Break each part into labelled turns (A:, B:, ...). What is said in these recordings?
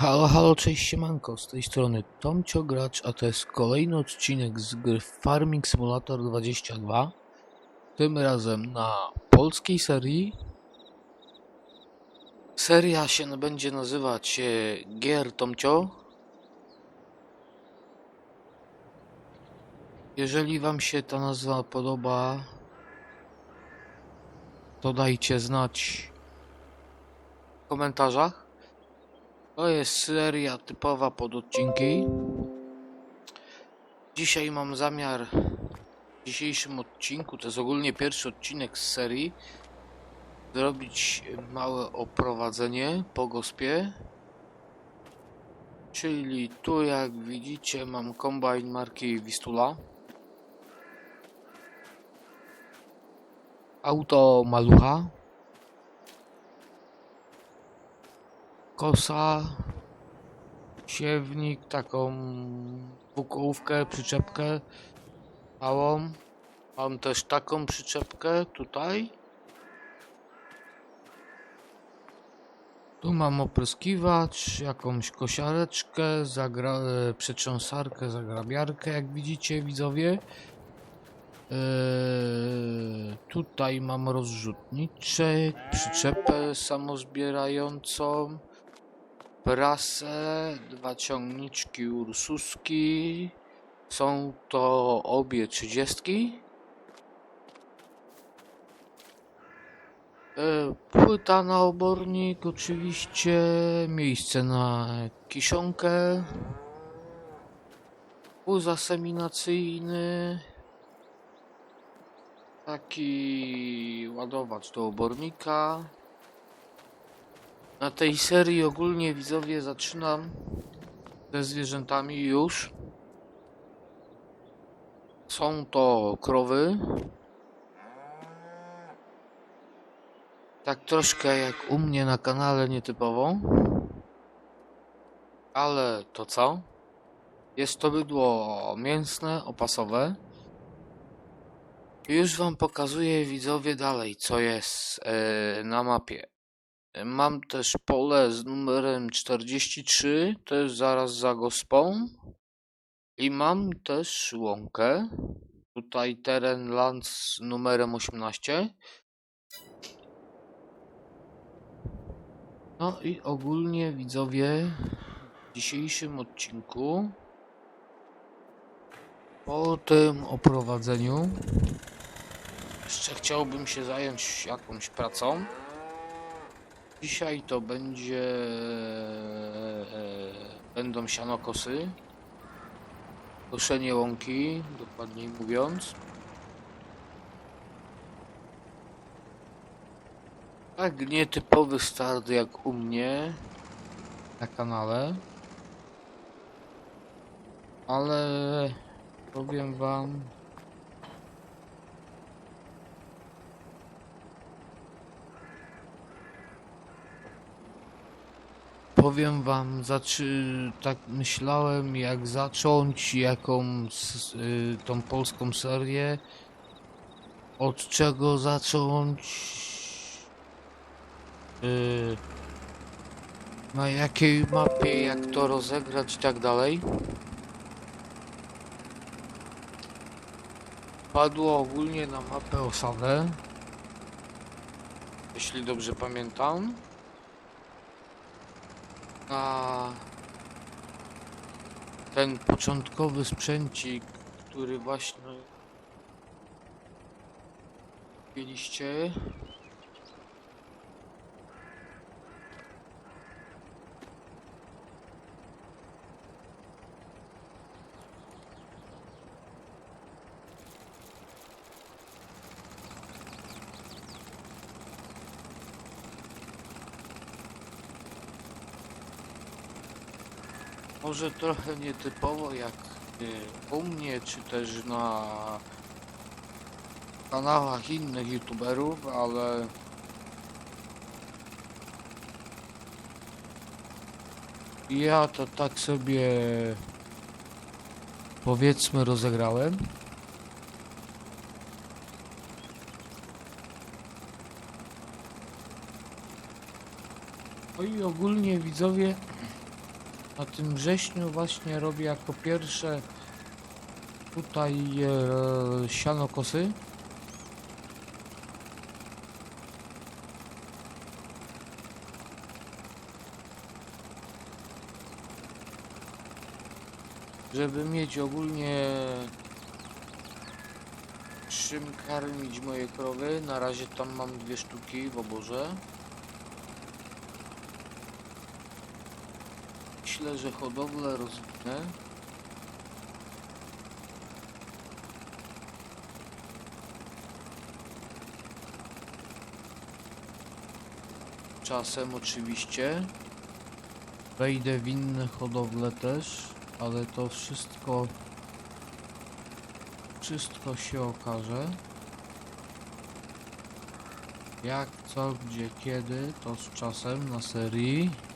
A: Halo, halo, cześć siemanko, z tej strony Tomcio Gracz, a to jest kolejny odcinek z gry Farming Simulator 22. Tym razem na polskiej serii. Seria się będzie nazywać e, Gier Tomcio. Jeżeli wam się ta nazwa podoba, to dajcie znać w komentarzach. To jest seria typowa pod odcinki. Dzisiaj mam zamiar w dzisiejszym odcinku, to jest ogólnie pierwszy odcinek z serii, zrobić małe oprowadzenie po gospie. Czyli tu jak widzicie mam kombajn marki Wistula. Auto Malucha. Kosa, siewnik, taką bukołówkę, przyczepkę małą. Mam też taką przyczepkę tutaj. Tu mam opryskiwacz, jakąś kosiareczkę, zagra e, przetrząsarkę, zagrabiarkę, jak widzicie widzowie. Eee, tutaj mam rozrzutniczek, przyczepę samozbierającą prasę, dwa ciągniczki ursuski. Są to obie trzydziestki. E, Płyta na obornik, oczywiście, miejsce na kiszonkę, wóz aseminacyjny, taki ładowacz do obornika. Na tej serii ogólnie widzowie zaczynam ze zwierzętami już. Są to krowy. Tak troszkę jak u mnie na kanale nietypowo. Ale to co? Jest to bydło mięsne, opasowe. Już wam pokazuję widzowie dalej co jest e, na mapie. Mam też pole z numerem 43, to jest zaraz za gospą. I mam też łąkę. Tutaj teren land z numerem 18. No i ogólnie widzowie w dzisiejszym odcinku po tym oprowadzeniu jeszcze chciałbym się zająć jakąś pracą. Dzisiaj to będzie. E, będą sianokosy. Koszenie łąki, dokładniej mówiąc. Tak nietypowy start jak u mnie na kanale. Ale powiem wam, Powiem wam, zaczy, tak myślałem jak zacząć jakąś y, tą polską serię. Od czego zacząć? Y, na jakiej mapie, jak to rozegrać i tak dalej. Padło ogólnie na mapę osadę. Jeśli dobrze pamiętam na ten początkowy sprzęcik, który właśnie mieliście. Może trochę nietypowo jak y, u mnie, czy też na kanałach innych youtuberów, ale ja to tak sobie powiedzmy rozegrałem. No i ogólnie widzowie Na tym wrześniu właśnie robię jako pierwsze tutaj e, sianokosy. Żeby mieć ogólnie czym karmić moje krowy. Na razie tam mam dwie sztuki w oborze. Myślę, że hodowlę rozwinę. Czasem oczywiście. Wejdę w inne hodowle też, ale to wszystko wszystko się okaże. Jak, co, gdzie, kiedy, to z czasem na serii.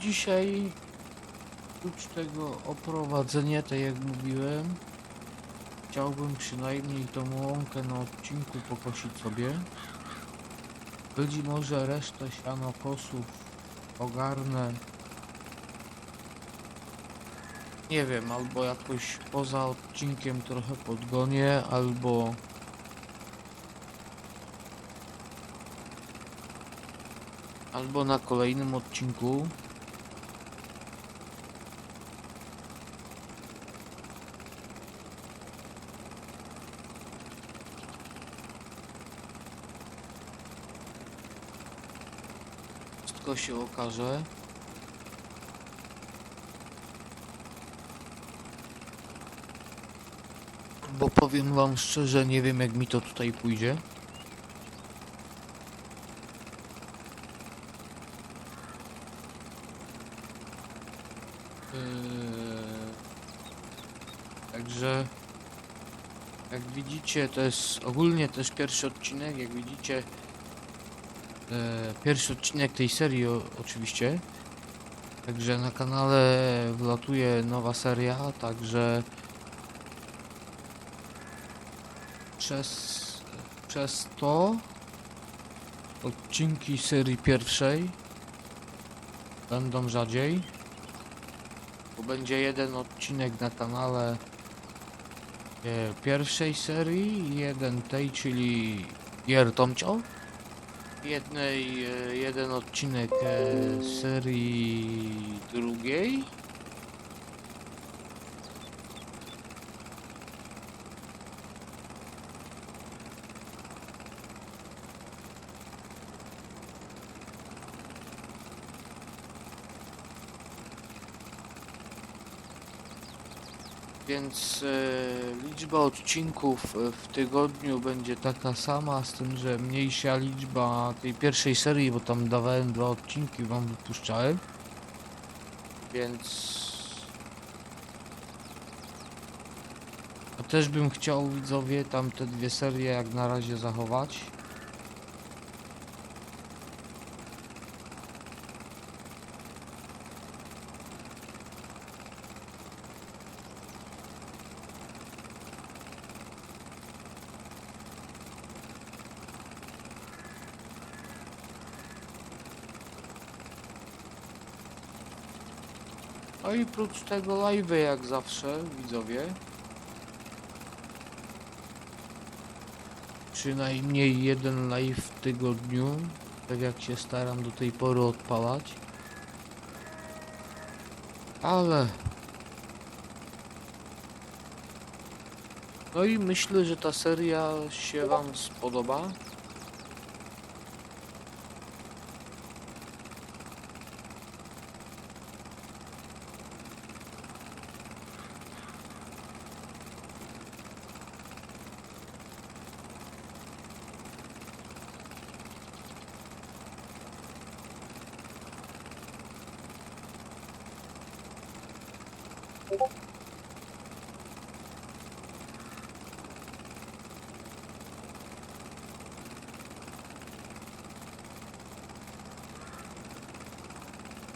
A: Dzisiaj oprócz tego oprowadzenia, tak jak mówiłem, chciałbym przynajmniej tą łąkę na odcinku pokosić sobie. Być może resztę sianokosów ogarnę. Nie wiem, albo jakoś poza odcinkiem trochę podgonię, albo albo na kolejnym odcinku. Wszystko się okaże. Bo powiem wam szczerze, nie wiem jak mi to tutaj pójdzie. Eee, Także jak widzicie to jest ogólnie też pierwszy odcinek, jak widzicie pierwszy odcinek tej serii oczywiście. Także na kanale wlatuje nowa seria, także przez, przez to odcinki serii pierwszej będą rzadziej. Bo będzie jeden odcinek na kanale e, pierwszej serii, jeden tej, czyli Gier Tomcio. Jednej, e, jeden odcinek e, serii drugiej. Więc e, liczba odcinków e, w tygodniu będzie taka sama, z tym, że mniejsza liczba tej pierwszej serii, bo tam dawałem dwa odcinki, wam wypuszczałem. Więc... A też bym chciał widzowie tam te dwie serie jak na razie zachować. No i prócz tego live jak zawsze, widzowie. Przynajmniej jeden live w tygodniu, tak jak się staram do tej pory odpalać. Ale... No i myślę, że ta seria się wam spodoba.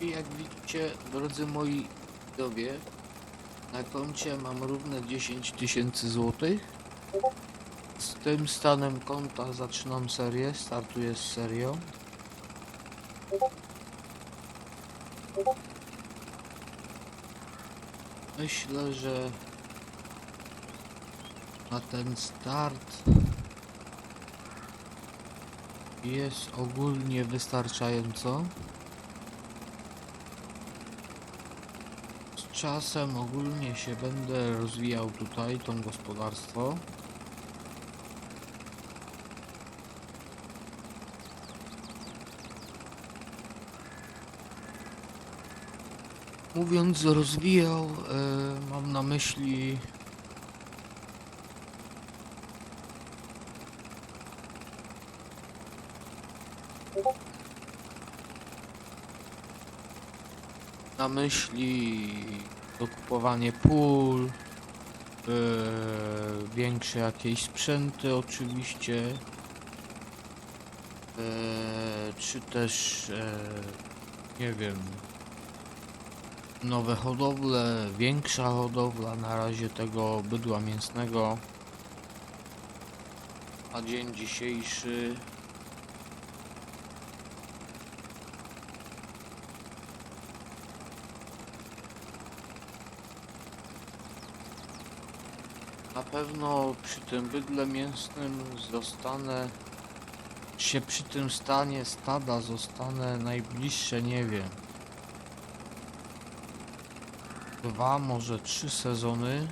A: I jak widzicie, drodzy moi widzowie, na koncie mam równe 10 tysięcy złotych. Z tym stanem konta zaczynam serię, startuję z serią. Myślę, że na ten start jest ogólnie wystarczająco. Z czasem ogólnie się będę rozwijał tutaj, to gospodarstwo. Mówiąc rozwijał, e, mam na myśli na myśli dokupowanie pól, e, większe jakieś sprzęty oczywiście, e, czy też nie wiem, nowe hodowle, większa hodowla na razie tego bydła mięsnego. A dzień dzisiejszy Na pewno przy tym bydle mięsnym zostanę, się przy tym stanie stada zostanę najbliższe, nie wiem, dwa, może trzy sezony.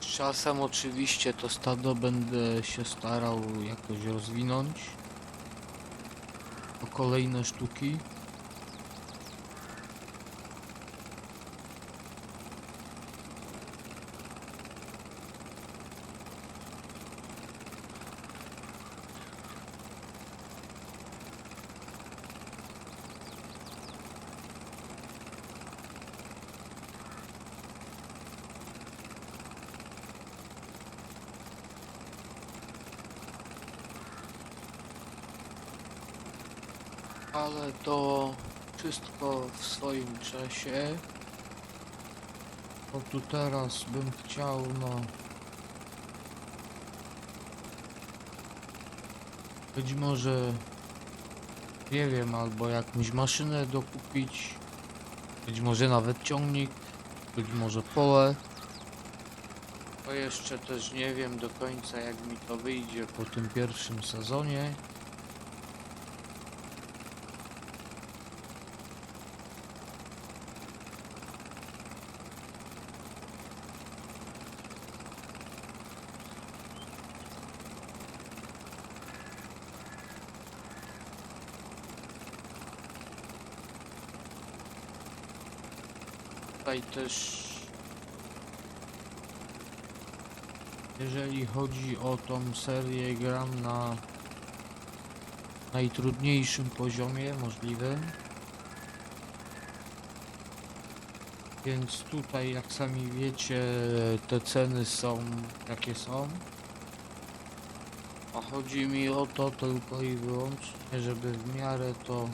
A: Czasem oczywiście to stado będę się starał jakoś rozwinąć kolejne sztuki. Ale to wszystko w swoim czasie. Bo tu teraz bym chciał, no. Być może, nie wiem, albo jakąś maszynę dokupić. Być może nawet ciągnik. Być może pole. To jeszcze też nie wiem do końca jak mi to wyjdzie po tym pierwszym sezonie. Tutaj też jeżeli chodzi o tą serię gram na najtrudniejszym poziomie możliwym Więc tutaj, jak sami wiecie, te ceny są jakie są. A chodzi mi o to tylko i wyłącznie, żeby w miarę to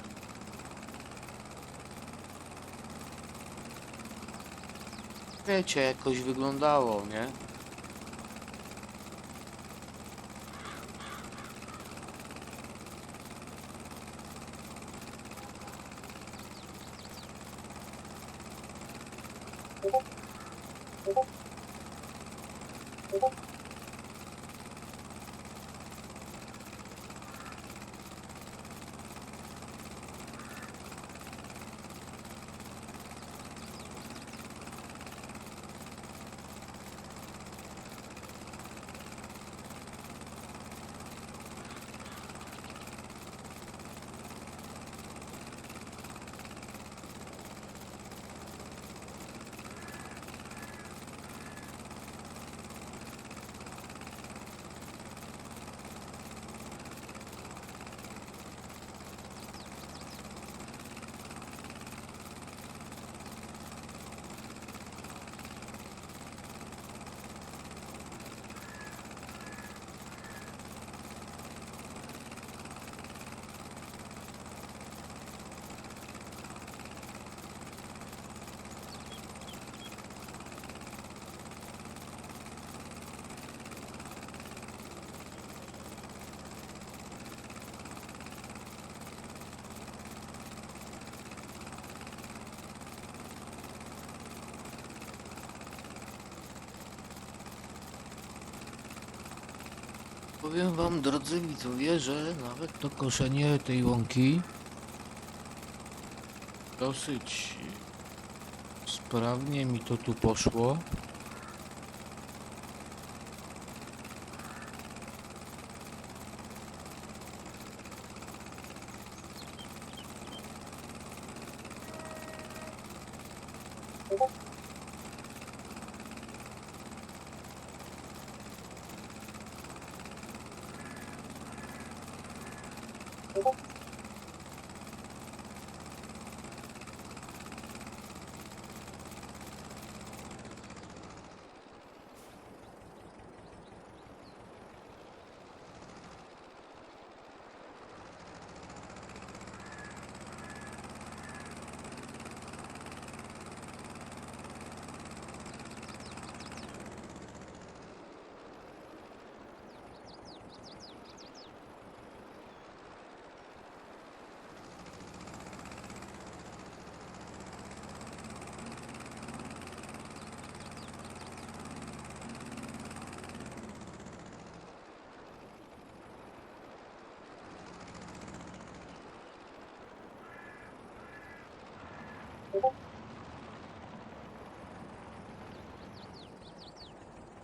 A: wiecie, jakoś wyglądało, nie? Powiem wam, drodzy widzowie, że nawet to koszenie tej łąki dosyć sprawnie mi to tu poszło.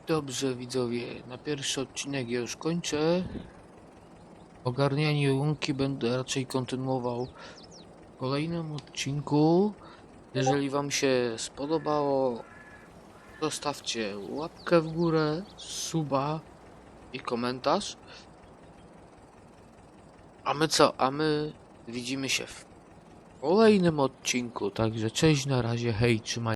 A: Dobrze widzowie, na pierwszy odcinek już kończę. Ogarnianie łąki będę raczej kontynuował w kolejnym odcinku. Jeżeli wam się spodobało, zostawcie łapkę w górę, suba i komentarz. A my co? A my widzimy się w kolejnym odcinku. Także cześć, na razie, hej, trzymaj.